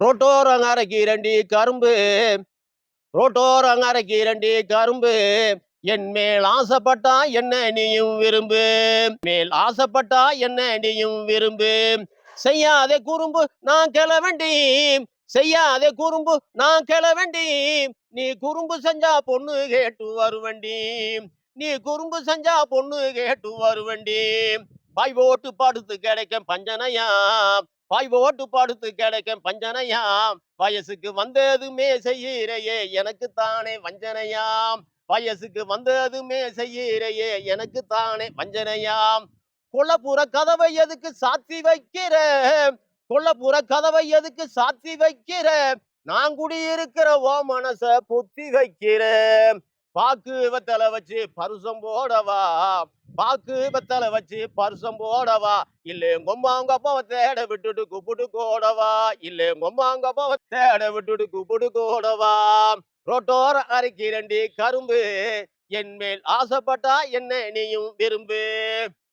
ரோட்டோரம் அரைக்கீரண்டி கரும்பு. ரோட்டோரம் அரைக்கீரண்டி கரும்பு. என் மேல் ஆசைப்பட்டா என்ன நீயும் விரும்பு. மேல் ஆசைப்பட்டா என்ன நீயும் விரும்பு. செய்யாதே குறும்பு நான் கிளவண்டி செய்யாதே குறும்பு நான் கிளவண்டி நீ குறும்பு செஞ்சா பொண்ணு கேட்டு வருவண்டி நீ குறும்பு செஞ்சா பொண்ணு கேட்டு வருவண்டி பாய் ஓட்டு படுத்து கிடைக்கும் பஞ்சனையா பாய் போட்டு படுத்து கிடைக்கும் பஞ்சனையாம். வயசுக்கு வந்ததுமே செய்யிறையே எனக்கு தானே வஞ்சனையாம். வயசுக்கு வந்ததுமே செய்யிறையே எனக்கு தானே வஞ்சனையாம். கொல்லப்புற கதவை எதுக்கு சாத்தி வைக்கிற கொல்லப்புற கதவை எதுக்கு சாத்தி வைக்கிற நான் குடியிருக்கிற ஓ மனச புத்தி வைக்கிறேன். பாக்கு வெத்தலை வச்சு பருசம் போடவா? பாக்கு வெத்தலை வச்சு பருசம் போடவா? இல்லை கொம்மாங்க அப்பாவை தேட விட்டுட்டு கூப்பிட்டு கோடவா? இல்லை கொம்மாங்க அப்பாவை தேட விட்டுட்டு கூப்பிட்டு கோடவா? ரோட்டோர அரைக்கி ரெண்டு கரும்பு என் மேல் ஆசைப்பட்டா என்ன நீயும் விரும்பு?